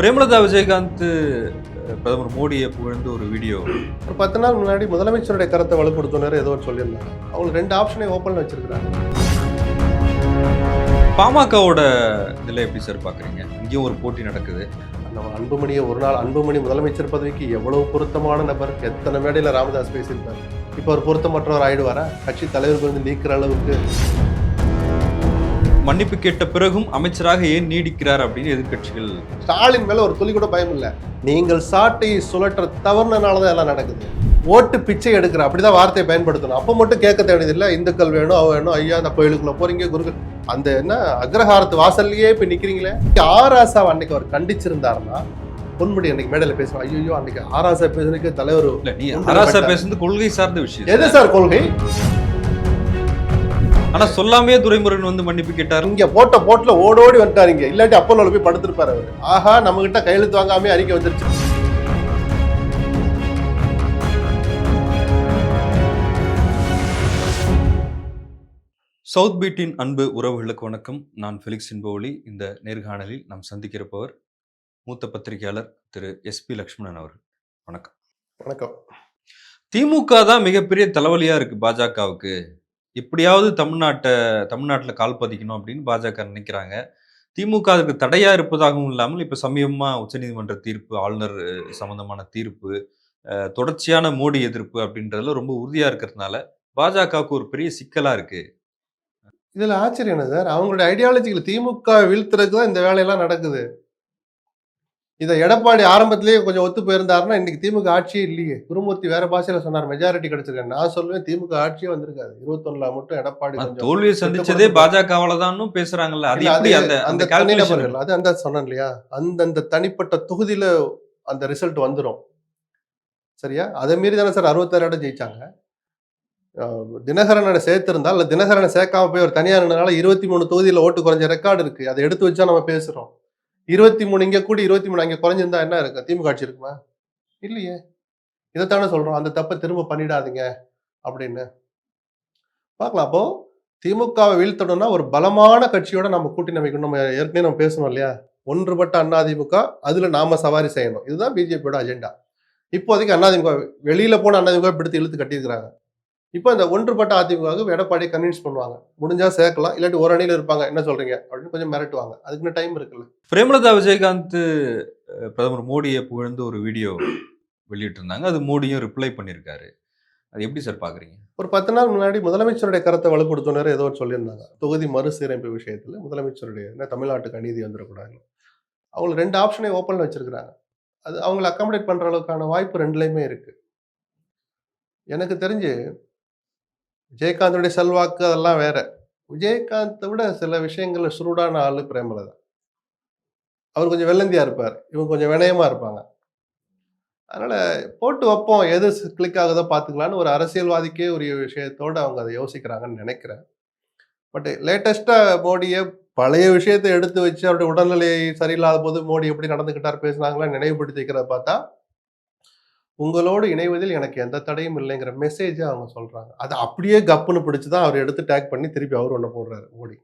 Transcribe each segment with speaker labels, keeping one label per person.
Speaker 1: பிரேமலதா விஜயகாந்த் பிரதமர் மோடியை புகழ்ந்து ஒரு வீடியோ.
Speaker 2: ஒரு பத்து நாள் முன்னாடி முதலமைச்சருடைய கருத்தை வலுப்படுத்தினர் ஏதோ சொல்லியிருந்தாங்க. அவங்க ரெண்டு ஆப்ஷனையும் ஓப்பன் வச்சிருக்காங்க
Speaker 1: பாமகவோட இதில் எப்படி சார் பார்க்குறீங்க இங்கேயும் ஒரு போட்டி நடக்குது.
Speaker 2: நம்ம அன்புமணியை ஒரு நாள் அன்புமணி முதலமைச்சர் பதவிக்கு எவ்வளவு பொருத்தமான நபர்? எத்தனை மேடையில் ராமதாஸ் பேசியிருப்பார்? இப்போ ஒரு பொருத்தமற்றவர் ஆயிடுவாரா? கட்சி தலைவருக்கு வந்து நீக்கிற அளவுக்கு
Speaker 1: மன்னிப்பு கேட்ட பிறகும் அமைச்சராக ஏன் நீடிக்கிறார் அப்படின்னு எதிர்க்கட்சிகள்?
Speaker 2: ஸ்டாலின் மேல ஒரு துளி கூட பயம் இல்லை. நீங்கள் சாட்டை சுழற்ற தவறுனால தான் எல்லாம் நடக்குது. ஓட்டு பிச்சை எடுக்கிற அப்படிதான் வார்த்தையை பயன்படுத்தணும். அப்போ மட்டும் கேட்க தேவையில்லை இந்துக்கள் வேணும் அவ வேணும் ஐயா அந்த கோயிலுக்குள்ள போறீங்க குருக்கள். அந்த என்ன அக்ரஹாரத்து வாசல்லையே இப்ப நிக்கிறீங்களே. ஆராசா அன்னைக்கு அவர் கண்டிச்சிருந்தாருன்னா பொன்முடி அன்னைக்கு மேடையில பேசுவோம் ஐயோ அன்னைக்கு ஆராசா பேசுறதுக்கு தலைவர் வேண்டாம்.
Speaker 1: பேசுறது கொள்கை சார்ந்த விஷயம்.
Speaker 2: எது சார் கொள்கை?
Speaker 1: ஆனா சொல்லாமே துரைமுருகன் வந்து மன்னிப்பு கேட்டார்.
Speaker 2: இங்க போட்ட போட்டுல ஓடோடி வந்துட்டாரு இங்க. இல்லாட்டி அப்போலோல போய் படுத்திருப்பாரு அவர். ஆஹா நம்ம கிட்ட கையெழுத்து வாங்காம அறிக்கை வந்துருச்சு.
Speaker 1: சவுத் பீட்டின் அன்பு உறவுகளுக்கு வணக்கம். நான் ஃபெலிக்ஸ் இன்போலி இந்த நேர்காணலில் நாம் சந்திக்கிறப்பவர் மூத்த பத்திரிகையாளர் திரு எஸ்பி லக்ஷ்மணன் அவர்கள். வணக்கம்.
Speaker 2: வணக்கம்.
Speaker 1: திமுக தான் மிகப்பெரிய தலைவலியா இருக்கு பாஜகவுக்கு. எப்படியாவது தமிழ்நாட்டை தமிழ்நாட்டில் கால் பதிக்கணும் அப்படின்னு பாஜக நினைக்கிறாங்க. திமுக அதுக்கு தடையாக இருப்பதாகவும் இல்லாமல் இப்போ சமீபமாக உச்சநீதிமன்ற தீர்ப்பு ஆளுநர் சம்பந்தமான தீர்ப்பு தொடர்ச்சியான மோடி எதிர்ப்பு அப்படின்றதுல ரொம்ப உறுதியாக இருக்கிறதுனால பாஜகவுக்கு ஒரு பெரிய சிக்கலாக இருக்குது
Speaker 2: இதில் ஆச்சரியம் என்ன சார்? அவங்களுடைய ஐடியாலஜிகள் திமுக வீழ்த்துறதுக்கு தான் இந்த வேலையெல்லாம் நடக்குது. இதை எடப்பாடி ஆரம்பத்திலேயே கொஞ்சம் ஒத்து போயிருந்தாருன்னா இன்னைக்கு திமுக ஆட்சியே இல்லையே. குருமூர்த்தி வேற பாஷையில சொன்னார் மெஜாரிட்டி கிடைச்சிருக்கேன். நான் சொல்லுவேன் திமுக ஆட்சியே வந்திருக்காது. இருபத்தொன்னுல மட்டும் எடப்பாடி
Speaker 1: தோல்வியை சந்திச்சதே பாஜகவால தான் பேசுறாங்கல்ல. அது அந்த அந்த
Speaker 2: தனிநபர்கள் அது அந்த சொன்னேன் இல்லையா? அந்தந்த தனிப்பட்ட தொகுதியில அந்த ரிசல்ட் வந்துடும் சரியா? அதை மீறி தானே சார் அறுபத்தாறு இடம் ஜெயிச்சாங்க. தினகரனை சேர்த்திருந்தா இல்ல தினகரனை சேர்க்காம போய் ஒரு தனியார்னால இருபத்தி மூணு தொகுதியில ஓட்டு குறைஞ்ச ரெக்கார்டு இருக்கு. அதை எடுத்து வச்சா நம்ம பேசுறோம். இருபத்தி மூணு இங்கே கூடி இருபத்தி மூணு அங்கே குறைஞ்சிருந்தா என்ன இருக்கு? திமுக ஆட்சி இருக்குமா? இல்லையே. இதைத்தானே சொல்றோம். அந்த தப்பை திரும்ப பண்ணிடாதீங்க அப்படின்னு. பார்க்கலாம். அப்போ திமுகவை வீழ்த்தணும்னா ஒரு பலமான கட்சியோட நம்ம கூட்டணி வைக்கணும் நம்ம ஏற்கனவே நம்ம பேசணும் இல்லையா? ஒன்றுபட்ட அதிமுக அதுல நாம சவாரி செய்யணும். இதுதான் பிஜேபியோட அஜெண்டா. இப்போதைக்கு அதிமுக வெளியில போன அதிமுக பிடித்து இழுத்து கட்டியிருக்கிறாங்க. இப்போ இந்த ஒன்றுபட்ட அதிமுகவுக்கு எடப்பாடியை கன்வின்ஸ் பண்ணுவாங்க. முடிஞ்சா சேர்க்கலாம் இல்லாட்டி ஒரு அணியில இருப்பாங்க. என்ன சொல்றீங்க? அப்படின்னு கொஞ்சம் மிரட்டுவாங்க. அதுக்குன்னு டைம் இருக்குல்ல.
Speaker 1: பிரேமலதா விஜயகாந்த் பிரதமர் மோடியை புகழ்ந்து ஒரு வீடியோ வெளியிட்டிருந்தாங்க. அது மோடியும் ரிப்ளை பண்ணியிருக்காரு. அது எப்படி சார் பாக்குறீங்க?
Speaker 2: ஒரு பத்து நாள் முன்னாடி முதலமைச்சருடைய கருத்தை வலுப்படுத்தினர் ஏதோ ஒரு சொல்லியிருந்தாங்க. தொகுதி மறுசீரமைப்பு விஷயத்துல முதலமைச்சருடைய என்ன தமிழ்நாட்டுக்கு அநீதி வந்துடக்கூடாது. அவங்க ரெண்டு ஆப்ஷனையும் ஓப்பன்ல வச்சிருக்கிறாங்க. அது அவங்களை அக்காமடேட் பண்ற அளவுக்கான வாய்ப்பு ரெண்டுலையுமே இருக்கு. எனக்கு தெரிஞ்சு விஜயகாந்தோடைய செல்வாக்கு அதெல்லாம் வேற. விஜயகாந்தை விட சில விஷயங்கள்ல சுருடான ஆளு பிரேமலதா. அவர் கொஞ்சம் வெள்ளந்தியா இருப்பார். இவங்க கொஞ்சம் வினயமா இருப்பாங்க. அதனால போட்டு வைப்போம். எது கிளிக் ஆகுதோ பார்த்துக்கலான்னு ஒரு அரசியல்வாதிக்கே உரிய விஷயத்தோடு அவங்க அதை யோசிக்கிறாங்கன்னு நினைக்கிறேன். பட் லேட்டஸ்ட்டாக மோடியை பழைய விஷயத்தை எடுத்து வச்சு அவருடைய உடல்நிலை சரியில்லாத போது மோடி எப்படி நடந்துக்கிட்டார் பேசினாங்களா நினைவுபடுத்தி வைக்கிறத பார்த்தா உங்களோடு இணைவதில் எனக்கு எந்த தடையும் இல்லைங்கிற மெசேஜை அவங்க சொல்றாங்க. அதை அப்படியே கப்புன்னு பிடிச்சு தான் அவர் எடுத்து டேக் பண்ணி திருப்பி அவர் ஒன்று போடுறாரு மோடி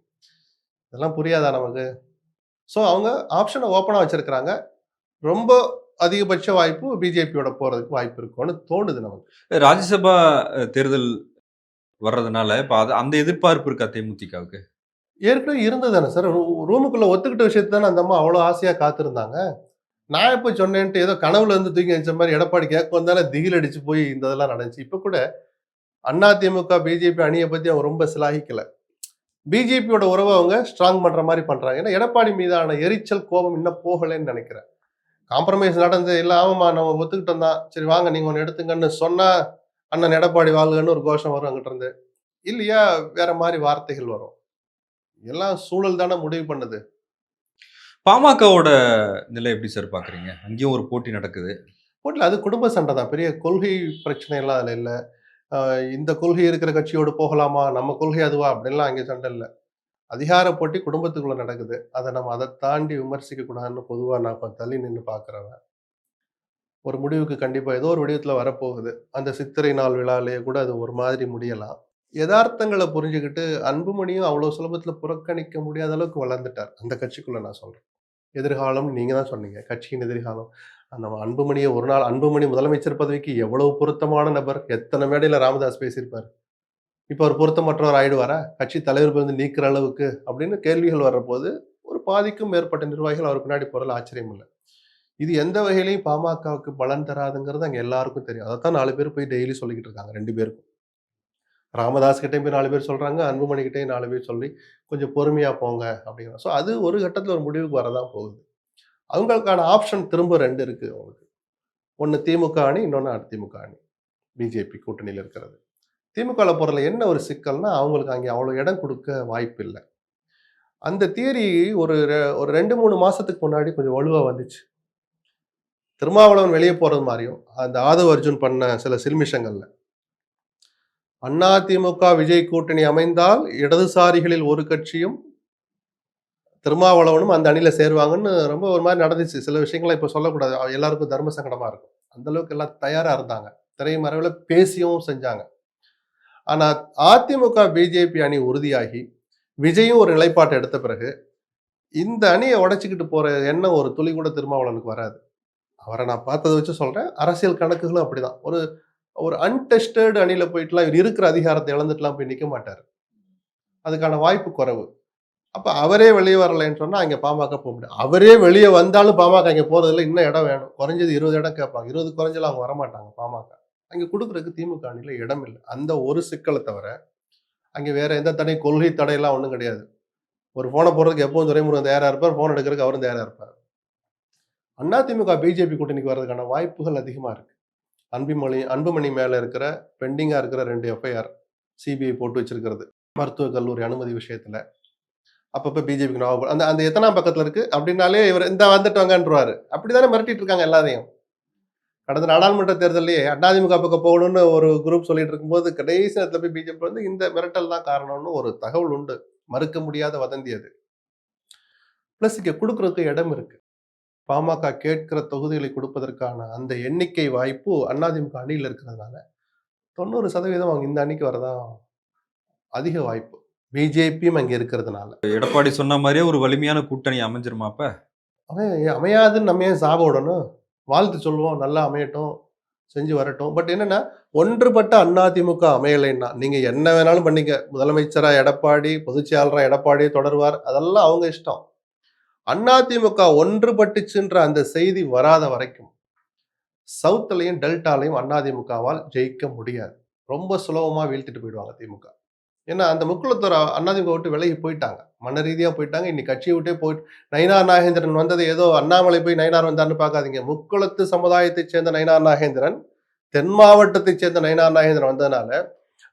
Speaker 2: இதெல்லாம் புரியாதா நமக்கு? ஸோ அவங்க ஆப்ஷனை ஓப்பனாக வச்சிருக்கிறாங்க. ரொம்ப அதிகபட்ச வாய்ப்பு பிஜேபியோட போறதுக்கு வாய்ப்பு இருக்கும்னு தோணுது நமக்கு.
Speaker 1: ராஜ்யசபா தேர்தல் வர்றதுனால இப்ப அது அந்த எதிர்பார்ப்பு இருக்கா தேமுதிகவுக்கு?
Speaker 2: ஏற்கனவே இருந்தது தானே சார். ரூமுக்குள்ள ஒத்துக்கிட்ட விஷயத்தை தானே அந்த அம்மா அவ்வளோ ஆசையா காத்திருந்தாங்க. நான் எப்போ சொன்னேன்ட்டு ஏதோ கனவுல இருந்து தூக்கி வச்ச மாதிரி எடப்பாடி கேட்க வந்தாலே திகில் அடிச்சு போய் இந்த இதெல்லாம் நடந்துச்சு. இப்போ கூட அண்ணா திமுக பிஜேபி அணியை பற்றி அவங்க ரொம்ப சிலாகிக்கல. பிஜேபியோட உறவை அவங்க ஸ்ட்ராங் பண்ணுற மாதிரி பண்ணுறாங்க ஏன்னா எடப்பாடி மீதான எரிச்சல் கோபம் இன்னும் போகலைன்னு நினைக்கிறேன். காம்ப்ரமைஸ் நடந்து இல்லை ஆமாம்மா நம்ம ஒத்துக்கிட்டோம் தான். சரி வாங்க நீங்கள் ஒன்று எடுத்துங்கன்னு சொன்னால் அண்ணன் எடப்பாடி வாழ்கன்னு ஒரு கோஷம் வரும் அங்கிட்ட இருந்து. இல்லையா வேற மாதிரி வார்த்தைகள் வரும். எல்லாம் சூழல் தானே முடிவு பண்ணுது.
Speaker 1: பாமகவோட நிலை எப்படி சார் பார்க்குறீங்க அங்கேயும் ஒரு போட்டி நடக்குது.
Speaker 2: போட்டியில் அது குடும்ப சண்டை தான். பெரிய கொள்கை பிரச்சனை எல்லாம் அதில் இல்லை. இந்த கொள்கை இருக்கிற கட்சியோடு போகலாமா? நம்ம கொள்கை அதுவா? அப்படின்லாம் அங்கே சண்டை இல்லை. அதிகார போட்டி குடும்பத்துக்குள்ள நடக்குது. அதை நம்ம அதை தாண்டி விமர்சிக்க கூடாதுன்னு பொதுவாக நான் இப்போ தள்ளி நின்று பார்க்குறவன் ஒரு முடிவுக்கு கண்டிப்பாக ஏதோ ஒரு வடிவத்தில் வரப்போகுது. அந்த சித்திரை நாள் விழாலேயே கூட அது ஒரு மாதிரி முடியலாம். யதார்த்தங்களை புரிஞ்சுக்கிட்டு அன்புமணியும் அவ்வளோ சுலபத்தில் புறக்கணிக்க முடியாத அளவுக்கு வளர்ந்துட்டார். அந்த கட்சிக்குள்ளே நான் சொல்கிறேன் எதிர்காலம் நீங்கள் தான் சொன்னீங்க. கட்சியின் எதிர்காலம். அந்த அன்புமணியை ஒரு நாள் அன்புமணி முதலமைச்சர் பதவிக்கு எவ்வளவு பொருத்தமான நபர்? எத்தனை மேடையில் ராமதாஸ் பேசியிருப்பார்? இப்போ அவர் பொருத்தமற்றவர் ஆயிடுவாரா? கட்சி தலைவர் வந்து நீக்கிற அளவுக்கு? அப்படின்னு கேள்விகள் வர்றபோது ஒரு பாதிக்கும் மேற்பட்ட நிர்வாகிகள் அவர் பின்னாடி போறதுல ஆச்சரியம் இல்லை. இது எந்த வகையிலையும் பாமகவுக்கு பலன் தராதுங்கிறது அங்கே எல்லாருக்கும் தெரியும். அதைத்தான் நாலு பேர் போய் டெய்லி சொல்லிக்கிட்டு இருக்காங்க ரெண்டு பேருக்கும். ராமதாஸ் கிட்டேயும் போய் நாலு பேர் சொல்கிறாங்க அன்புமணி கிட்டேயும் நாலு பேர் சொல்லி கொஞ்சம் பொறுமையாக போங்க அப்படிங்கிற ஸோ அது ஒரு கட்டத்தில் ஒரு முடிவுக்கு வரதான் போகுது. அவங்களுக்கான ஆப்ஷன் திரும்ப ரெண்டு இருக்குது அவங்களுக்கு. ஒன்று திமுக அணி இன்னொன்று அதிமுக அணி. பிஜேபி கூட்டணியில் இருக்கிறது. திமுகவில் போகிறதுல என்ன ஒரு சிக்கல்னா அவங்களுக்கு அங்கே அவ்வளோ இடம் கொடுக்க வாய்ப்பு இல்லை. அந்த தியரி ஒரு ரெ- ஒரு ரெண்டு மூணு மாதத்துக்கு முன்னாடி கொஞ்சம் வலுவாக வந்துச்சு. திருமாவளவன் வெளியே போகிறது மாதிரியும் அந்த ஆதவ அர்ஜுன் பண்ண சில சில்மிஷங்களில். அதிமுக விஜய் கூட்டணி அமைந்தால் இடதுசாரிகளில் ஒரு கட்சியும் திருமாவளவனும் அந்த அணியில் சேருவாங்கன்னு ரொம்ப ஒரு மாதிரி நடந்துச்சு. சில விஷயங்களை இப்போ சொல்லக்கூடாது. எல்லாருக்கும் தர்ம சங்கடமாக இருக்கும். அந்த அளவுக்கு எல்லாம் தயாராக இருந்தாங்க. திரைமறைவில் பேசியும் செஞ்சாங்க. ஆனால் அதிமுக பிஜேபி அணி உறுதியாகி விஜயும் ஒரு நிலைப்பாட்டை எடுத்த பிறகு இந்த அணியை உடைச்சிக்கிட்டு போகிற எண்ணம் ஒரு துளி கூட திருமாவளவனுக்கு வராது. அவரை நான் பார்த்ததை வச்சு சொல்கிறேன் அரசியல் கணக்குகளும் அப்படிதான். ஒரு ஒரு அன்டெஸ்டட் அணியில போயிட்டுலாம் இவர் இருக்கிற அதிகாரத்தை இழந்துட்டுலாம் போய் நிற்க மாட்டார். அதுக்கான வாய்ப்பு குறைவு. அப்போ அவரே வெளியே வரலைன்னு சொன்னால் அங்கே பாமக போக முடியும் அவரே வெளியே வந்தாலும் பாமக அங்கே போகிறதில்ல இன்னும் இடம் வேணும். குறைஞ்சது இருபது இடம் கேட்பாங்க. இருபது குறைஞ்சலாம் அவங்க வரமாட்டாங்க பாமக. அங்கே கொடுக்குறதுக்கு திமுக அணியில் இடம் இல்லை. அந்த ஒரு சிக்கலை தவிர அங்கே வேற எந்த தடை கொள்கை தடையெல்லாம் ஒன்றும் கிடையாது. ஒரு ஃபோனை போடுறதுக்கு எப்பவும் துரைமுருகன் தயாராக இருப்பார். ஃபோன் எடுக்கிறதுக்கு அவரும் தயாராக இருப்பார். அதிமுக பிஜேபி கூட்டணிக்கு வர்றதுக்கான வாய்ப்புகள் அதிகமாக இருக்குது அன்பிமொழி அன்புமணி மேலே இருக்கிற பெண்டிங்காக இருக்கிற ரெண்டு எஃப்ஐஆர் சிபிஐ போட்டு வச்சிருக்கிறது. மருத்துவக் கல்லூரி அனுமதி விஷயத்தில். அப்பப்போ பிஜேபிக்கு ஞாபகம் அந்த அந்த எத்தனாம் பக்கத்தில் இருக்குது அப்படின்னாலே இவர் இந்த வந்துட்டு அப்படி தானே மிரட்டிட்டு இருக்காங்க எல்லாரையும். கடந்த நாடாளுமன்ற தேர்தலையே அதிமுக பக்கம் போகணும்னு ஒரு குரூப் சொல்லிட்டு இருக்கும்போது கடைசி நேரத்தில் போய் பிஜேபி வந்து இந்த மிரட்டல் தான் காரணம்னு ஒரு தகவல் உண்டு. மறுக்க முடியாத வதந்தி அது. பிளஸ் இங்கே கொடுக்குறதுக்கு இடம் இருக்கு. பாமக கேட்கிற தொகுதிகளை கொடுப்பதற்கான அந்த எண்ணிக்கை வாய்ப்பு அதிமுக அணியில் இருக்கிறதுனால தொண்ணூறு சதவீதம் அவங்க இந்த அணிக்கு வரதான் அதிக வாய்ப்பு. பிஜேபியும் அங்க இருக்கிறதுனால.
Speaker 1: எடப்பாடி சொன்ன மாதிரியே ஒரு வலிமையான கூட்டணி அமைஞ்சிருமா அப்ப?
Speaker 2: அமையாதுன்னு நம்ம ஏன் சாப விடணும்? வாழ்த்து சொல்லுவோம் நல்லா அமையட்டும் செஞ்சு வரட்டும். பட் என்னன்னா ஒன்றுபட்ட அதிமுக அமையலைன்னா நீங்க என்ன வேணாலும் பண்ணிக்க முதலமைச்சரா எடப்பாடி பொதுச்செயலரா எடப்பாடி தொடர்வார் அதெல்லாம் அவங்க இஷ்டம். அதிமுக ஒன்றுபட்டுச்சுன்ற அந்த செய்தி வராத வரைக்கும் சவுத்துலையும் டெல்டாலையும் அதிமுகவால் ஜெயிக்க முடியாது. ரொம்ப சுலபமாக வீழ்த்திட்டு போயிடுவாங்க திமுக. ஏன்னா அந்த முக்குளத்தோர் அதிமுக விட்டு விலகி போயிட்டாங்க. மன ரீதியாக போயிட்டாங்க. இன்னைக்கு கட்சியை விட்டே போயிட்டு நயினார் நாகேந்திரன் வந்தது ஏதோ அண்ணாமலை போய் நயினார் வந்தார்னு பார்க்காதீங்க. முக்குளத்து சமுதாயத்தைச் சேர்ந்த நயினார் நாகேந்திரன் தென் மாவட்டத்தைச் சேர்ந்த நயினார் நாகேந்திரன் வந்ததுனால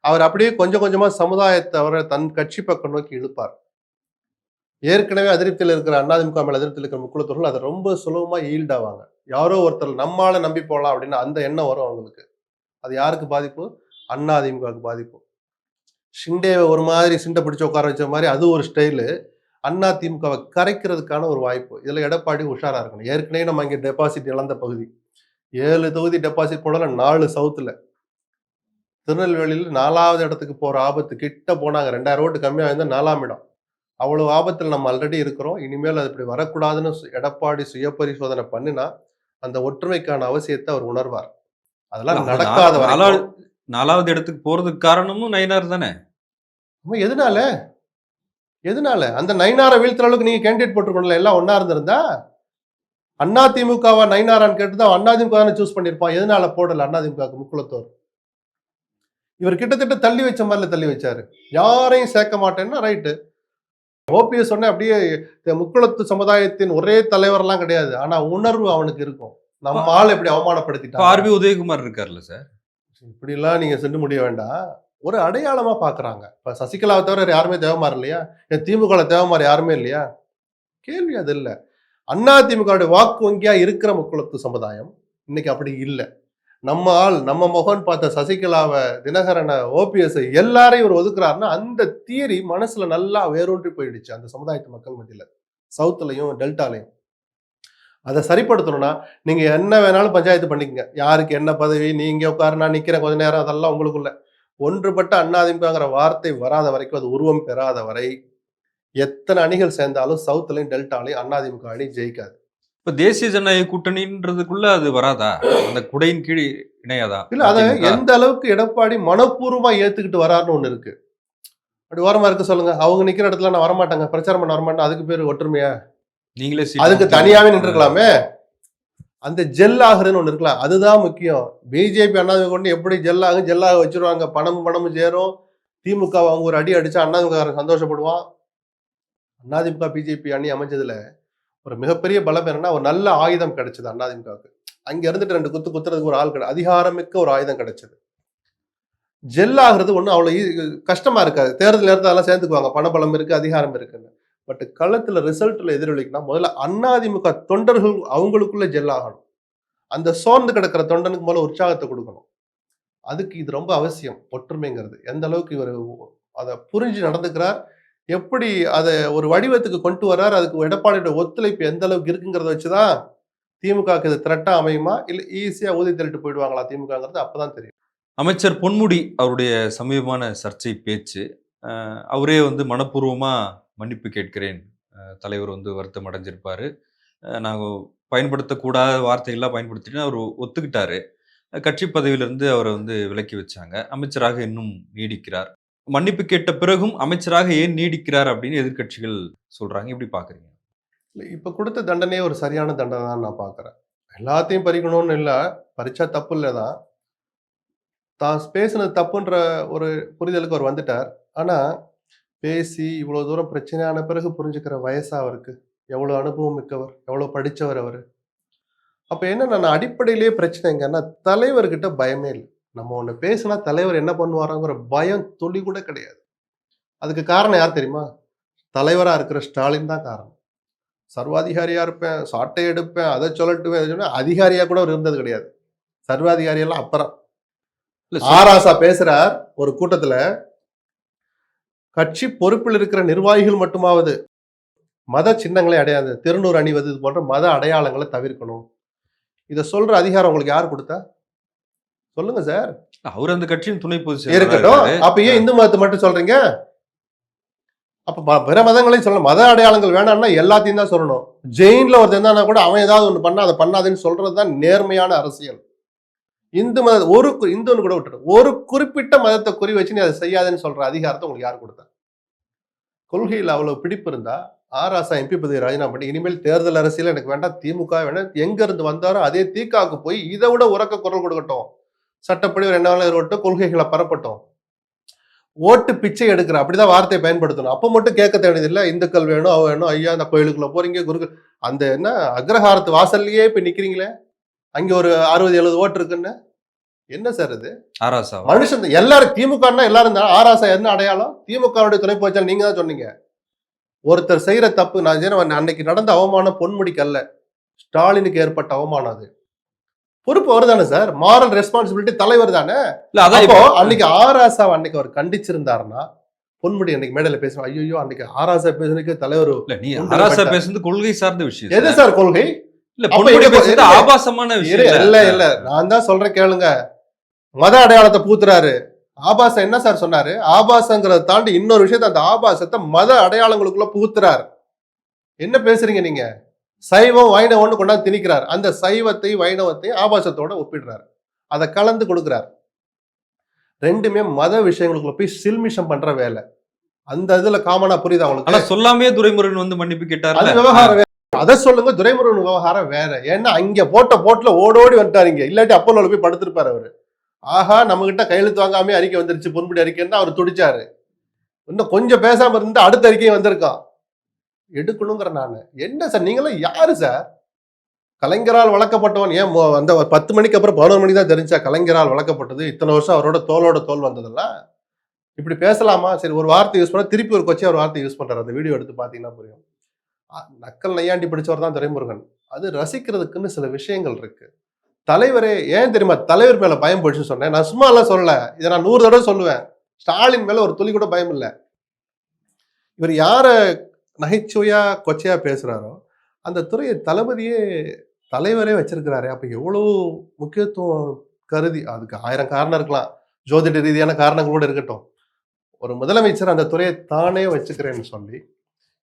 Speaker 2: அவர் அப்படியே கொஞ்சம் கொஞ்சமாக சமுதாயத்தை அவரை தன் கட்சி பக்கம் நோக்கி இழுப்பார். ஏற்கனவே அதிருப்தியில் இருக்கிற அதிமுக மேல அதிருப்தியில் இருக்கிற முக்குளத்தோர்கள் அதை ரொம்ப சுலபமாக ஈல்ட் ஆவாங்க. யாரோ ஒருத்தர் நம்மால நம்பி போகலாம் அப்படின்னு அந்த எண்ணம் வரும் அவங்களுக்கு. அது யாருக்கு பாதிப்பு? அண்ணா அதிமுகவுக்கு பாதிப்பு. ஷிண்டேவை ஒரு மாதிரி சிண்டை பிடிச்சி உட்கார வச்ச மாதிரி அது ஒரு ஸ்டைலு அண்ணா திமுகவை கரைக்கிறதுக்கான ஒரு வாய்ப்பு. இதில் எடப்பாடி உஷாராக இருக்கணும். ஏற்கனவே நம்ம இங்கே டெபாசிட் இழந்த பகுதி. ஏழு தொகுதி டெபாசிட் போடல நாலு சவுத்தில் திருநெல்வேலியில் நாலாவது இடத்துக்கு போகிற ஆபத்து கிட்ட போனாங்க. ரெண்டாயிரம் ஓட்டு கம்மியாக இருந்தால் நாலாம் இடம். அவ்வளவு ஆபத்தில் நம்ம ஆல்ரெடி இருக்கிறோம். இனிமேல் அது இப்படி வரக்கூடாதுன்னு எடப்பாடி சுய பரிசோதனை பண்ணினா அந்த ஒற்றுமைக்கான அவசியத்தை அவர் உணர்வார். அதெல்லாம் நடக்காத
Speaker 1: நாலாவது இடத்துக்கு போறதுக்கு காரணமும் நயினார் தானே?
Speaker 2: எதனால? எதனால? அந்த நைனாரை வீழ்த்துற அளவுக்கு நீங்க கேண்டிடேட் போட்டுருக்கணும்ல எல்லாம் ஒண்ணா இருந்திருந்தா? அண்ணா திமுகவா நைனாரான்னு கேட்டுதான் அண்ணா திமுக சூஸ் பண்ணிருப்பான் எதனால போடல அண்ணா திமுக முக்குளத்தோர்? இவர் கிட்டத்தட்ட தள்ளி வச்ச மாதிரில தள்ளி வச்சாரு. யாரையும் சேர்க்க மாட்டேன்னா ரைட்டு ஓபிஎஸ் சொன்ன அப்படியே முக்குளத்து சமுதாயத்தின் ஒரே தலைவர்லாம் கிடையாது. ஆனா உணர்வு அவனுக்கு இருக்கும். நம்ம ஆள் எப்படி
Speaker 1: இப்ப
Speaker 2: அவமானப்படுத்திட்டாங்க.
Speaker 1: ஆர்பி உதயகுமார் இருக்காருல்ல சார்?
Speaker 2: இப்படிலாம் நீங்க சென்று முடிய வேண்டாம். ஒரு அடையாளமா பாக்குறாங்க. இப்ப சசிகலாவை தவிர யாருமே தேவமாறு இல்லையா? என் திமுக தேவமாறு யாருமே இல்லையா? கேள்வி அது இல்ல. அண்ணா திமுக வாக்கு வங்கியா இருக்கிற முக்குளத்து சமுதாயம் இன்னைக்கு அப்படி இல்லை. நம்ம ஆள் நம்ம முகன் பார்த்த சசிகலாவை தினகரனை ஓபிஎஸ் எல்லாரையும் இவர் ஒதுக்குறாருன்னா அந்த தியரி மனசுல நல்லா வேரூன்றி போயிடுச்சு அந்த சமுதாயத்து மக்கள் மத்தியில். சவுத்துலையும் டெல்டாலையும். அதை சரிப்படுத்தணும்னா நீங்க என்ன வேணாலும் பஞ்சாயத்து பண்ணிக்கங்க. யாருக்கு என்ன பதவி நீங்க உட்காரு நான் நிக்கிறேன் கொஞ்ச நேரம் அதெல்லாம் உங்களுக்குள்ள. ஒன்றுபட்ட அண்ணாதிமுகங்கிற வார்த்தை வராத வரைக்கும் அது உருவம் பெறாத வரை எத்தனை அணிகள் சேர்ந்தாலும் சவுத்துலையும் டெல்டாலையும் அண்ணாதிமுக அணி ஜெயிக்காது.
Speaker 1: இப்ப தேசிய ஜனநாயக கூட்டணின்றதுக்குள்ள அது வராதா? அந்த குடையின் கீழ் இணையாதா?
Speaker 2: இல்ல அதை? எந்த அளவுக்கு எடப்பாடி மனப்பூர்வமா ஏத்துக்கிட்டு வராருன்னு ஒண்ணு இருக்கு. அப்படி ஓரமா இருக்க சொல்லுங்க. அவங்க நிக்கிற இடத்துல நான் வரமாட்டாங்க. பிரச்சாரம் பண்ண வரமாட்டேன். அதுக்கு பேர் ஒற்றுமையா?
Speaker 1: நீங்களே
Speaker 2: அதுக்கு தனியாவே நின்றுக்கலாமே? அந்த ஜெல் ஆகுறதுன்னு ஒண்ணு இருக்கலாம். அதுதான் முக்கியம். பிஜேபி அண்ணாதிமுக கொண்டு எப்படி ஜெல் ஆகும் ஜெல்லாக வச்சிருவாங்க. பணமும் பணமும் சேரும். திமுக அவங்க ஒரு அடி அடிச்சா அண்ணாதிமுக சந்தோஷப்படுவான். அதிமுக பிஜேபி அணி அமைஞ்சதுல ஒரு மிகப்பெரிய பலம் என்னன்னா ஒரு நல்ல ஆயுதம் கிடைச்சது அண்ணாதிமுகவுக்கு. அங்க இருந்துட்டு ரெண்டு குத்து குத்துறதுக்கு ஒரு ஆள் கிடை அதிகாரமிக்க ஒரு ஆயுதம் கிடைச்சது. ஜெல் ஆகுறது ஒன்றும் அவ்வளோ ஈ- கஷ்டமா இருக்காது. தேர்தல் நேரத்தில் அதெல்லாம் சேர்ந்துக்குவாங்க. பணபலம் இருக்கு அதிகாரம் இருக்குன்னு. பட் களத்துல ரிசல்ட்ல எதிரொலிக்கணும் முதல்ல அண்ணாதிமுக தொண்டர்கள் அவங்களுக்குள்ள ஜெல் ஆகணும். அந்த சோர்ந்து கிடக்கிற தொண்டனுக்கு முதல்ல உற்சாகத்தை கொடுக்கணும். அதுக்கு இது ரொம்ப அவசியம் ஒற்றுமைங்கிறது. எந்த அளவுக்கு இவர் அதை புரிஞ்சு நடந்துக்கிறார் எப்படி அதை ஒரு வடிவத்துக்கு கொண்டு வர்றார்? அதுக்கு எடப்பாடியோட ஒத்துழைப்பு எந்த அளவுக்கு இருக்குங்கிறத வச்சுதான் திமுகவுக்கு இது திரட்டாக அமையுமா? இல்லை ஈஸியாக ஊதி திருட்டு போயிடுவாங்களா திமுகங்கிறது அப்பதான் தெரியும்.
Speaker 1: அமைச்சர் பொன்முடி அவருடைய சமீபமான சர்ச்சை பேச்சு அவரே வந்து மனப்பூர்வமாக மன்னிப்பு கேட்கிறேன். தலைவர் வந்து வருத்தம் அடைஞ்சிருப்பார். நாங்கள் பயன்படுத்தக்கூடாத வார்த்தைகள்லாம் பயன்படுத்திட்டு அவர் ஒத்துக்கிட்டாரு. கட்சி பதவியிலிருந்து அவரை வந்து விலக்கி வச்சாங்க. அமைச்சராக இன்னும் நீடிக்கிறார். மன்னிப்பு கேட்ட பிறகும் அமைச்சராக ஏன் நீடிக்கிறார் அப்படின்னு எதிர்க்கட்சிகள் சொல்றாங்க. இப்படி பாக்குறீங்க?
Speaker 2: இல்லை இப்போ கொடுத்த தண்டனையே ஒரு சரியான தண்டனை தான் நான் பார்க்குறேன் எல்லாத்தையும் பறிக்கணும்னு இல்லை பறிச்சா தப்பு இல்லை தான். பேசினது தப்புன்ற ஒரு புரிதலுக்கு அவர் வந்துட்டார். ஆனால் பேசி இவ்வளோ தூரம் பிரச்சனையான பிறகு புரிஞ்சுக்கிற வயசா அவருக்கு. எவ்வளோ அனுபவம் மிக்கவர் எவ்வளோ படித்தவர் அவர். அப்போ என்ன நான் அடிப்படையிலேயே பிரச்சனை எங்கன்னா தலைவர்கிட்ட பயமே இல்லை. நம்ம ஒண்ணு பேசினா தலைவர் என்ன பண்ணுவாராங்கிற பயம் துளி கூட கிடையாது. அதுக்கு காரணம் யார் தெரியுமா? தலைவரா இருக்கிற ஸ்டாலின் தான் காரணம். சர்வாதிகாரியா இருப்பேன் சாட்டை எடுப்பேன் அதை சொல்லட்டுவேன் இதை சொல்லுவேன். அதிகாரியா கூட அவர் இருந்தது கிடையாது. சர்வாதிகாரி எல்லாம் அப்புறம் ஆராசா பேசுறார் ஒரு கூட்டத்துல கட்சி பொறுப்பில் இருக்கிற நிர்வாகிகள் மட்டுமாவது மத சின்னங்களை அடையாது திருநூறு அணிவது இது போன்ற மத அடையாளங்களை தவிர்க்கணும். இதை சொல்ற அதிகாரம் உங்களுக்கு யார் கொடுத்தா? சொல்லுங்க சார்.
Speaker 1: அவர் அந்த கட்சியின் துணை பொதுச்
Speaker 2: இருக்கட்டும். அப்ப ஏன் இந்து மதத்தை மட்டும் சொல்றீங்க? அப்ப பிற மதங்களையும் சொல்லணும். மத அடையாளங்கள் வேணாம்னா எல்லாத்தையும் தான் சொல்லணும். ஜெயின்ல ஒருத்தன் இருந்தானா கூட அவன் ஏதாவது ஒண்ணு பண்ணா அதை பண்ணாதுன்னு சொல்றது தான் நேர்மையான அரசியல். இந்து மத ஒரு இந்துன்னு கூட விட்டுரு ஒரு குறிப்பிட்ட மதத்தை குறி வச்சு நீ அதை செய்யாதுன்னு சொல்ற அதிகாரத்தை உங்களுக்கு யார் கொடுத்தா? கொள்கையில் அவ்வளவு பிடிப்பு இருந்தா ஆராசா எம்பி பதவி ராஜினாமா பண்ணி இனிமேல் தேர்தல் அரசியல் எனக்கு வேண்டாம். திமுக வேணாம். எங்க இருந்து வந்தாரோ அதே திகாவுக்கு போய் இதை விட உறக்க குரல் கொடுக்கட்டும். சட்டப்படி ஒரு வேணாலும் இருக்கட்டும் கொள்கைகளை பரப்பட்டும். ஓட்டு பிச்சை எடுக்கிற அப்படிதான் வார்த்தையை பயன்படுத்தணும். அப்ப மட்டும் கேட்க தேவையில்லை. இந்துக்கள் வேணும் அவ வேணும் ஐயா அந்த கோயிலுக்குள்ள போறீங்க குருக்கள். அந்த என்ன அக்ரஹாரத்து வாசல்லையே இப்ப நிக்கிறீங்களே? அங்க ஒரு அறுபது எழுபது ஓட்டு இருக்குன்னு. என்ன சார் இது?
Speaker 1: ஆராசாவா
Speaker 2: மனுஷன் எல்லாரும் திமுக எல்லாரும் ஆராசா என்ன அடையாளம்? திமுகவுடைய துணை போச்சால் நீங்க தான் சொன்னீங்க. ஒருத்தர் செய்யற தப்பு நான் அன்னைக்கு நடந்த அவமானம் பொன்முடிக்கு அல்ல. ஸ்டாலினுக்கு ஏற்பட்ட அவமானம் அது. பொறுப்பு அவர் தானே சார்? மாரல் ரெஸ்பான்சிபிலிட்டி தலைவர் தானே?
Speaker 1: இல்ல
Speaker 2: அப்போ அன்னைக்கு ஆராசாவை அன்னைக்கு அவர் கண்டிச்சிருந்தாருன்னா பொன்முடி அன்னைக்கு மேடையில பேசுவோம் ஐயோ அன்னைக்கு ஆராசா பேசுனதுக்கு தலைவர்
Speaker 1: இல்ல நீ ஆராசா பேசுறது கொள்கை சார்ந்த விஷயம்
Speaker 2: எது
Speaker 1: சார்.
Speaker 2: கொள்கை?
Speaker 1: இல்ல ஆபாசமான விஷயம்
Speaker 2: இல்ல இல்ல. நான் தான் சொல்றேன் கேளுங்க. மத அடையாளத்தை பூத்துறாரு ஆபாசம் என்ன சார் சொன்னாரு? ஆபாசங்கிறத தாண்டி இன்னொரு விஷயத்த அந்த ஆபாசத்தை மத அடையாளங்களுக்குள்ள புகுத்துறாரு. என்ன பேசுறீங்க நீங்க? சைவம் வைணவம்னு கொண்டாந்து திணிக்கிறார். அந்த சைவத்தை வைணவத்தையும் ஆபாசத்தோட ஒப்பிடுறாரு. அதை கலந்து கொடுக்குறாரு. ரெண்டுமே மத விஷயங்களுக்குள்ள போய் சில்மிஷம் பண்ற வேலை. அந்த இதுல காமனா புரியுது
Speaker 1: ஆனா
Speaker 2: அவங்களுக்கு
Speaker 1: சொல்லாமே துரைமுருகன் வந்து மன்னிப்பு
Speaker 2: அது
Speaker 1: கேட்டாரு
Speaker 2: விவகாரம் வேற. அதை சொல்லுங்க துரைமுருகன் விவகாரம் வேற. ஏன்னா அங்க போட்ட போட்டுல ஓடோடி வந்துட்டாருங்க இல்லாட்டி அப்போலோல போய் படுத்திருப்பாரு அவரு. ஆஹா நம்ம கிட்ட கையெழுத்து வாங்காம அறிக்கை வந்துருச்சு பொன்முடி அறிக்கைன்னு அவர் துடிச்சாரு. இன்னும் கொஞ்சம் பேசாம இருந்து அடுத்த அறிக்கை வந்திருக்கான் எடுக்கணுங்கிற நான். என்ன சார்? நீங்களாம் யாரு சார்? கலைஞரால் வளர்க்கப்பட்டவன் ஏன் அந்த ஒரு பத்து மணிக்கு அப்புறம் பதினோரு மணிக்கு தான் தெரிஞ்சா கலைஞரால் வளர்க்கப்பட்டது? இத்தனை வருஷம் அவரோட தோலோட தோல் வந்ததெல்லாம் இப்படி பேசலாமா? சரி ஒரு வார்த்தை யூஸ் பண்ணால் திருப்பி ஒரு கொச்சி ஒரு வார்த்தை யூஸ் பண்ணுறாரு அந்த வீடியோ எடுத்து பார்த்தீங்கன்னா புரியும். நக்கல் நையாண்டி பிடிச்சவர் தான் துரைமுருகன். அது ரசிக்கிறதுக்குன்னு சில விஷயங்கள் இருக்கு. தலைவரே ஏன் தெரியுமா? தலைவர் மேலே பயம் போயிடுச்சுன்னு சொன்னேன். நான் சும்மா எல்லாம் சொல்லல. இதை நான் நூறு தடவை சொல்லுவேன். ஸ்டாலின் மேலே ஒரு துளி கூட பயம் இல்லை. இவர் யாரை நகைச்சுவையாக கொச்சையாக பேசுகிறாரோ அந்த துறையை தளபதியே தலைவரே வச்சிருக்கிறாரு. அப்போ எவ்வளோ முக்கியத்துவம் கருதி அதுக்கு ஆயிரம் காரணம் இருக்கலாம். ஜோதிட ரீதியான காரணங்கள் கூட இருக்கட்டும். ஒரு முதலமைச்சர் அந்த துறையை தானே வச்சுக்கிறேன்னு சொல்லி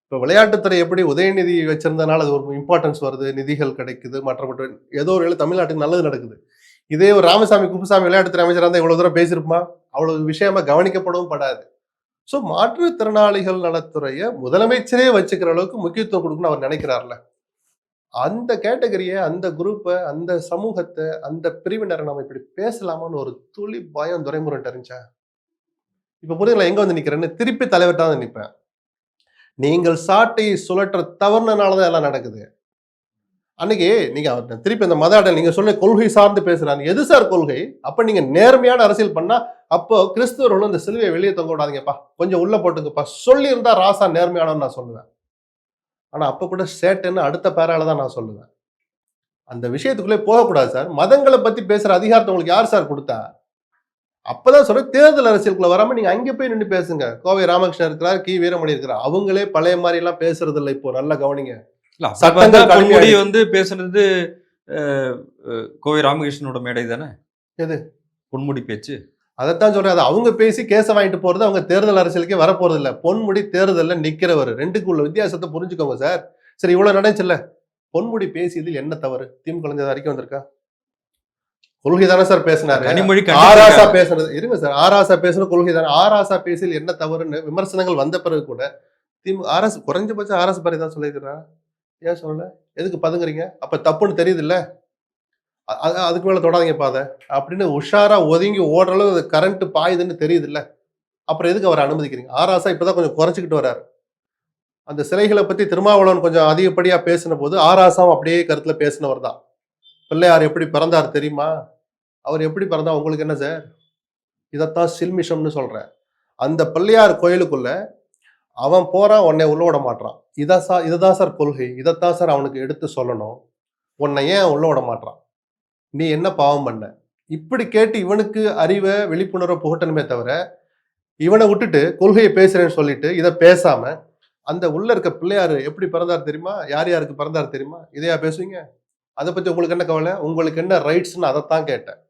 Speaker 2: இப்போ விளையாட்டுத்துறை எப்படி உதயநிதி வச்சிருந்தனால அது ஒரு இம்பார்ட்டன்ஸ் வருது நிதிகள் கிடைக்குது மற்ற ஏதோ ஒரு வேளை தமிழ்நாட்டுக்கு நல்லது நடக்குது. இதே ஒரு ராமசாமி குப்புசாமி விளையாட்டுத்துறை அமைச்சராக இருந்தால் இவ்வளோ தூரம் பேசியிருப்போமா? அவ்வளோ விஷயமா கவனிக்கப்படவும் படாது. ஸோ மாற்றுத்திறனாளிகள் நலத்துறையை முதலமைச்சரே வச்சுக்கிற அளவுக்கு முக்கியத்துவம் கொடுக்கணும்னு அவர் நினைக்கிறார்ல. அந்த கேட்டகரியை அந்த குரூப்பை அந்த சமூகத்தை அந்த பிரிவினரை நம்ம இப்படி பேசலாமான்னு ஒரு துளி பயம் துரைமுருகன் தெரிஞ்சா இப்போ புரியல எங்க வந்து நிற்கிறேன்னு திருப்பி தலைவர்கிட்ட வந்து நிற்பேன் நீங்கள் சாட்டை சுழற்ற தவறுனால தான் எல்லாம் நடக்குது. அன்னைக்கு நீங்க அவர்ட்ட திருப்பி அந்த மத அடல் நீங்க சொன்ன கொள்கை சார்ந்து பேசுறாங்க. எது சார் கொள்கை? அப்ப நீங்க நேர்மையான அரசியல் பண்ணா அப்போ கிறிஸ்துவர்கள் இந்த சிலுவையை வெளியே தொங்க விடாதீங்கப்பா. கொஞ்சம் உள்ள போட்டுங்கப்பா. சொல்லி இருந்தா ராசா நேர்மையானவன் நான் சொல்லுவேன். ஆனா அப்ப கூட சேட்டுன்னு அடுத்த பேரால தான் நான் சொல்லுவேன். அந்த விஷயத்துக்குள்ளே போகக்கூடாது சார். மதங்களை பத்தி பேசுற அதிகாரத்தை உங்களுக்கு யார் சார் கொடுத்தா? அப்பதான் சொல்ற தேர்தல் அரசியலுக்குள்ள வராம நீங்க அங்கே போய் நின்று பேசுங்க. கோவை ராமகிருஷ்ணன் இருக்கிறார் கி. வீரமணி இருக்கிறார். அவங்களே பழைய மாதிரி எல்லாம் பேசுறது இல்லை இப்போ. நல்லா கவனிங்க. சட்டங்கள்
Speaker 1: பொன்முடி. வந்து பேசுனது கோவை ராமகிருஷ்ணனோட மேடை தானே?
Speaker 2: எது?
Speaker 1: பொன்முடி பேச்சு.
Speaker 2: அதைத்தான் சொல்றேன். அது அவங்க பேசி கேஸ வாங்கிட்டு போறது அவங்க தேர்தல் அரசியலுக்கே வரப்போறது இல்ல பொன்முடி தேர்தல்ல நிக்கிறவர். ரெண்டுக்கு உள்ள வித்தியாசத்தை புரிஞ்சுக்கோங்க சார். சரி இவ்வளவு நடந்துச்சுல்ல. பொன்முடி பேசியதில் என்ன தவறு? திமுக கலைஞர் அறிக்கை வந்திருக்கா? கொள்கை தானே சார் பேசினாரு.
Speaker 1: கனிமொழி
Speaker 2: ஆராசா. பேசுறது இருங்க சார். ஆராசா பேசுன கொள்கை தானே. ஆராசா பேசில் என்ன தவறுன்னு விமர்சனங்கள் வந்த பிறகு கூட திமுக அரசு குறைஞ்சபட்சம் அரசு பற்றி தான் சொல்லியிருக்கிறா ஏன் சொல்லலை? எதுக்கு பதுங்குறீங்க? அப்போ தப்புன்னு தெரியுது இல்ல அதுக்கு மேலே தொடாதீங்க பாதை அப்படின்னு உஷாராக ஒதுங்கி ஓடுற அளவு கரண்ட் பாயுதுன்னு தெரியுது இல்லை அப்புறம் எதுக்கு அவரை அனுமதிக்கிறீங்க? ஆராசா இப்பதான் கொஞ்சம் குறைச்சிக்கிட்டு வராரு அந்த சிலைகளை பற்றி திருமாவளவன் கொஞ்சம் அதிகப்படியாக பேசின போது ஆராசாவும் அப்படியே கருத்தில் பேசினவர் தான். பிள்ளையார் எப்படி பிறந்தார் தெரியுமா? அவர் எப்படி பிறந்தா? உங்களுக்கு என்ன சார்? இதைத்தான் சில்மிஷம்னு சொல்கிறேன் அந்த பிள்ளையார் கோயிலுக்குள்ள அவன் போறான் உன்னை உள்ள விட மாட்டான் இதான் சார் இதுதான் சார் கொள்கை. இதைத்தான் சார் அவனுக்கு எடுத்து சொல்லணும். உன்னை ஏன் உள்ள விட மாட்டான் நீ என்ன பாவம் பண்ண? இப்படி கேட்டு இவனுக்கு அறிவை விழிப்புணர்வை புகட்டணுமே தவிர இவனை விட்டுட்டு கொள்கையை பேசுறேன்னு சொல்லிட்டு இதை பேசாம அந்த உள்ள இருக்க பிள்ளையார் எப்படி பிறந்தார் தெரியுமா? யார் யாருக்கு பிறந்தார் தெரியுமா? இதையா பேசுவீங்க? அதை பத்தி உங்களுக்கு என்ன கவலை? உங்களுக்கு என்ன ரைட்ஸ்னு அதைத்தான் கேட்டேன்.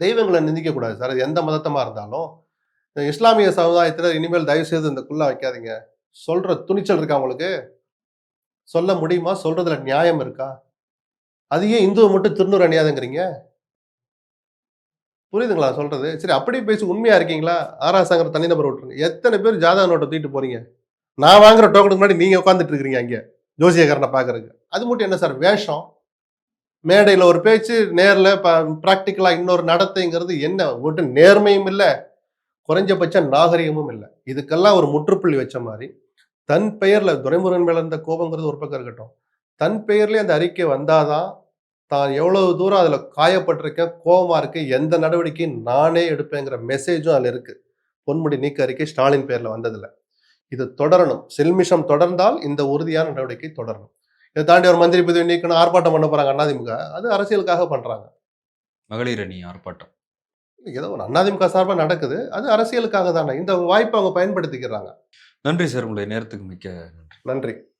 Speaker 2: தெய்வங்களை நிந்திக்க கூடாது சார். அது எந்த மதத்தமா இருந்தாலும் இஸ்லாமிய சமுதாயத்தில் இனிமேல் தயவு செய்து இந்த குள்ள வைக்காதீங்க. சொல்ற துணிச்சல் இருக்கா உங்களுக்கு? சொல்ல முடியுமா? சொல்றதுல நியாயம் இருக்கா? அது ஏன் இந்துவை மட்டும் திருநூறு அணியாதுங்கிறீங்க? புரியுதுங்களா சொல்றது? சரி அப்படியே பேசி உண்மையா இருக்கீங்களா? ஆராசாங்கிற தனிநபர் விட்டுருங்க. எத்தனை பேர் ஜாதக நோட்டை தூக்கிட்டு போறீங்க? நான் வாங்குற டோக்கனுக்கு முன்னாடி நீங்க உட்காந்துட்டு இருக்கிறீங்க அங்கே ஜோசியக்காரனை பாக்குறதுக்கு அது மட்டும் என்ன சார் வேஷம்? மேடையில் ஒரு பேச்சு நேரில் ப்ராக்டிக்கலாக இன்னொரு நடத்தைங்கிறது என்ன? ஒட்டு நேர்மையும் இல்லை. குறைஞ்சபட்ச நாகரிகமும் இல்லை. இதுக்கெல்லாம் ஒரு முற்றுப்புள்ளி வச்ச மாதிரி. தன் பெயரில் துரைமுருகன் மேலே இருந்த கோபங்கிறது ஒரு பக்கம் இருக்கட்டும். தன் பெயர்லேயே அந்த அறிக்கை வந்தாதான் தான் எவ்வளவு தூரம் அதில் காயப்பட்டிருக்கேன் கோபமாக இருக்கு எந்த நடவடிக்கையும் நானே எடுப்பேங்கிற மெசேஜும் அதில் இருக்குது பொன்முடி நீக்க அறிக்கை ஸ்டாலின் பேரில் வந்ததில்லை இது தொடரணும். செல்மிஷம் தொடர்ந்தால் இந்த உறுதியான நடவடிக்கை தொடரணும். இதை தாண்டி ஒரு மந்திரி பதவி நீக்கணும் ஆர்ப்பாட்டம் பண்ண போகிறாங்க அதிமுக அது அரசியலுக்காக பண்ணுறாங்க
Speaker 1: மகளிர் அணி ஆர்ப்பாட்டம்.
Speaker 2: ஏதோ ஒரு அதிமுக சார்பாக நடக்குது. அது அரசியலுக்காக தானே. இந்த வாய்ப்பை அவங்க பயன்படுத்திக்கிறாங்க.
Speaker 1: நன்றி சார். உங்களுடைய நேரத்துக்கு மிக்க நன்றி.
Speaker 2: நன்றி.